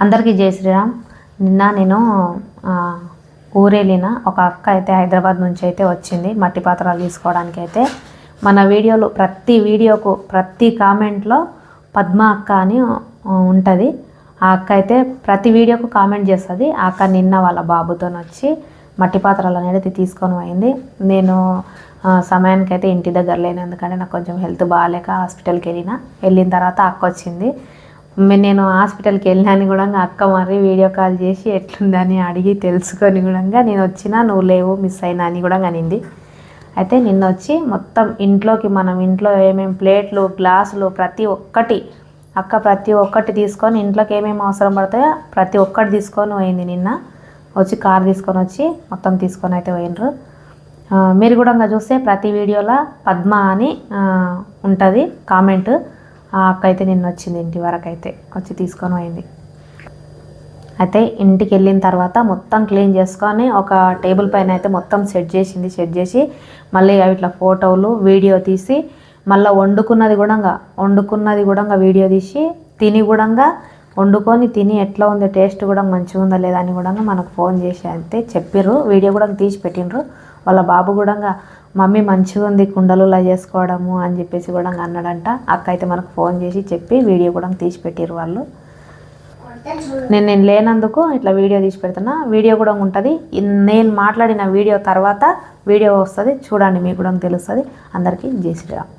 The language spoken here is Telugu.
అందరికీ జై శ్రీరామ్. నిన్న నేను ఊరేళ్ళిన ఊరెళ్ళిన ఒక అక్క అయితే హైదరాబాద్ నుంచి అయితే వచ్చింది మట్టి పాత్రలు తీసుకోవడానికి అయితే మన వీడియోలు ప్రతి వీడియోకు ప్రతి కామెంట్లో పద్మ అక్క అని ఉంటుంది. ఆ అక్క అయితే ప్రతి వీడియోకు కామెంట్ చేస్తుంది. ఆ అక్క నిన్న వాళ్ళ బాబుతో వచ్చి మట్టి పాత్రలు అనేది తీసుకొని పోయింది. నేను సమయానికి అయితే ఇంటి దగ్గర లేను. ఎందుకంటే నాకు కొంచెం హెల్త్ బాగాలేక హాస్పిటల్కి వెళ్ళిన. వెళ్ళిన తర్వాత అక్క వచ్చింది. నేను హాస్పిటల్కి వెళ్ళినాను కూడా అక్క మరి వీడియో కాల్ చేసి ఎట్లుందని అడిగి తెలుసుకొని కూడా నేను వచ్చినా నువ్వు లేవు మిస్ అయినా అని కూడా అనింది. అయితే నిన్న వచ్చి మొత్తం ఇంట్లోకి మనం ఇంట్లో ఏమేమి ప్లేట్లు గ్లాసులు ప్రతి ఒక్కటి అక్క ప్రతి ఒక్కటి తీసుకొని ఇంట్లోకి ఏమేమి అవసరం పడతాయో ప్రతి ఒక్కటి తీసుకొని పోయింది నిన్న. వచ్చి కార్ తీసుకొని వచ్చి మొత్తం తీసుకొని అయితే పోయినరు మీరు కూడా ఇంకా చూస్తే ప్రతి వీడియోలో పద్మ అని ఉంటుంది కామెంట్. ఆ అక్క అయితే నిన్న వచ్చింది ఇంటి వరకు అయితే వచ్చి తీసుకొని పోయింది. అయితే ఇంటికి వెళ్ళిన తర్వాత మొత్తం క్లీన్ చేసుకొని ఒక టేబుల్ పైన అయితే మొత్తం సెట్ చేసింది సెట్ చేసి మళ్ళీ ఇట్లా ఫోటోలు వీడియో తీసి మళ్ళీ వండుకున్నది కూడా వండుకున్నది కూడా వీడియో తీసి తిని కూడా వండుకొని తిని ఎట్లా ఉంది టేస్ట్ కూడా మంచిగా ఉందా లేదా అని కూడా మనకు ఫోన్ చేసి అయితే చెప్పిర్రు వీడియో కూడా తీసి పెట్టిండ్రు. వాళ్ళ బాబు కూడా మమ్మీ మంచిగా ఉంది కుండలులా చేసుకోవడము అని చెప్పేసి కూడా అన్నాడంట. అక్క అయితే మనకు ఫోన్ చేసి చెప్పి వీడియో కూడా తీసి పెట్టారు వాళ్ళు. నేను నేను లేనందుకు ఇట్లా వీడియో తీసి పెడుతున్నా వీడియో కూడా ఉంటుంది. నేను మాట్లాడిన వీడియో తర్వాత వీడియో వస్తుంది. చూడండి మీకు కూడా తెలుస్తుంది. అందరికీ జై శ్రీరామ్.